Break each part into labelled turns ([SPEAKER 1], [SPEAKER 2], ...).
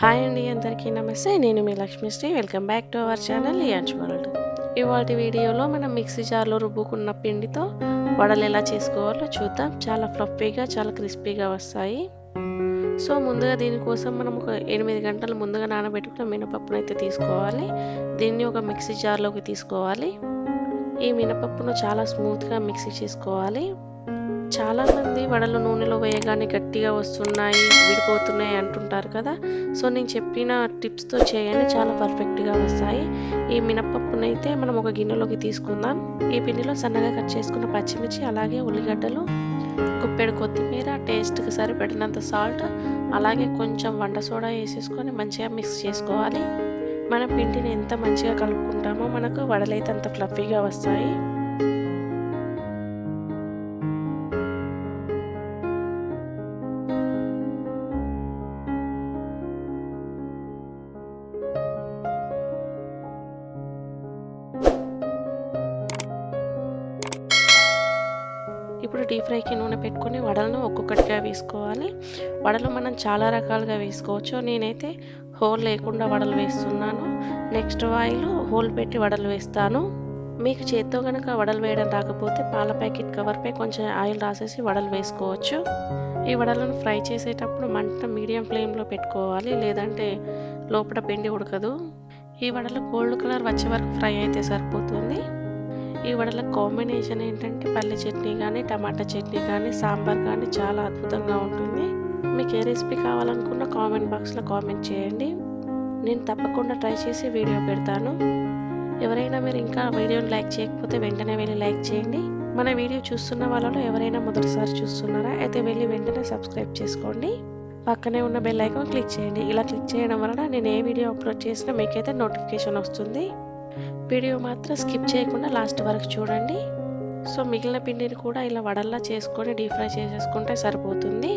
[SPEAKER 1] Hi అండి అందరికీ నమస్తే నేను మీ Lakshmisri welcome back to our channel లియాన్స్ world ఇవాటి వీడియోలో మనం మిక్సీ జార్లో రుబ్బుకున్న పిండితో వడలు ఎలా చేసుకోవాలో చూద్దాం. చాలా ఫ్లఫీగా చాలా క్రిస్పీగా వస్తాయి. సో ముందుగా దీనికోసం మనం ఒక ఎనిమిది గంటలు ముందుగా నానబెట్టుకున్న మినపప్పును అయితే తీసుకోవాలి. దీన్ని ఒక మిక్సీ జార్లోకి తీసుకోవాలి. ఈ మినపప్పును చాలా స్మూత్గా మిక్సీ చేసుకోవాలి. చాలామంది వడలు నూనెలో వేయగానే గట్టిగా వస్తున్నాయి విడిపోతున్నాయి అంటుంటారు కదా. సో నేను చెప్పిన టిప్స్తో చేయండి చాలా పర్ఫెక్ట్గా వస్తాయి. ఈ మినపప్పునైతే మనం ఒక గిన్నెలోకి తీసుకుందాం. ఈ పిండిలో సన్నగా కట్ చేసుకున్న పచ్చిమిర్చి అలాగే ఉల్లిగడ్డలు కుప్పెడు కొత్తిమీర టేస్ట్కి సరిపడినంత సాల్ట్ అలాగే కొంచెం వంట సోడా వేసేసుకొని మంచిగా మిక్స్ చేసుకోవాలి. మన పిండిని ఎంత మంచిగా కలుపుకుంటామో మనకు వడలైతే అంత ఫ్లఫీగా వస్తాయి. ఇప్పుడు డీప్ ఫ్రైకి నూనె పెట్టుకొని వడలను ఒక్కొక్కటిగా వేసుకోవాలి. వడలు మనం చాలా రకాలుగా వేసుకోవచ్చు. నేనైతే హోల్ లేకుండా వడలు వేస్తున్నాను. నెక్స్ట్ ఆయిల్ హోల్ పెట్టి వడలు వేస్తాను. మీకు చేత్తో కనుక వడలు వేయడం రాకపోతే పాల ప్యాకెట్ కవర్పై కొంచెం ఆయిల్ రాసేసి వడలు వేసుకోవచ్చు. ఈ వడలను ఫ్రై చేసేటప్పుడు మంట మీడియం ఫ్లేమ్లో పెట్టుకోవాలి. లేదంటే లోపల పిండి ఉడకదు. ఈ వడలు గోల్డ్ కలర్ వచ్చే వరకు ఫ్రై అయితే సరిపోతుంది. ఈ వడల కాంబినేషన్ ఏంటంటే పల్లి చట్నీ కానీ టమాటా చట్నీ కానీ సాంబార్ కానీ చాలా అద్భుతంగా ఉంటుంది. మీకు ఏ రెసిపీ కావాలనుకున్న కామెంట్ బాక్స్లో కామెంట్ చేయండి. నేను తప్పకుండా ట్రై చేసి వీడియో పెడతాను. ఎవరైనా మీరు ఇంకా వీడియోని లైక్ చేయకపోతే వెంటనే వెళ్ళి లైక్ చేయండి. మన వీడియో చూస్తున్న వాళ్ళలో ఎవరైనా మొదటిసారి చూస్తున్నారా అయితే వెళ్ళి వెంటనే సబ్స్క్రైబ్ చేసుకోండి. పక్కనే ఉన్న బెల్ ఐకాన్ క్లిక్ చేయండి. ఇలా క్లిక్ చేయడం వలన నేను ఏ వీడియో అప్లోడ్ చేసినా మీకైతే నోటిఫికేషన్ వస్తుంది. వీడియో మాత్రం స్కిప్ చేయకుండా లాస్ట్ వరకు చూడండి. సో మిగిలిన పిండిని కూడా ఇలా వడల్లా చేసుకొని డీప్ ఫ్రై చేసేసుకుంటే సరిపోతుంది.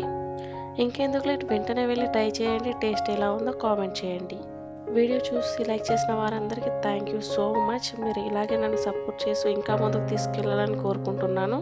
[SPEAKER 1] ఇంకెందుకు లేదు వెంటనే వెళ్ళి ట్రై చేయండి. టేస్ట్ ఎలా ఉందో కామెంట్ చేయండి. వీడియో చూసి లైక్ చేసిన వారందరికీ థ్యాంక్ యూ సో మచ్. మీరు ఇలాగే నన్ను సపోర్ట్ చేసి ఇంకా ముందుకు తీసుకెళ్ళాలని కోరుకుంటున్నాను.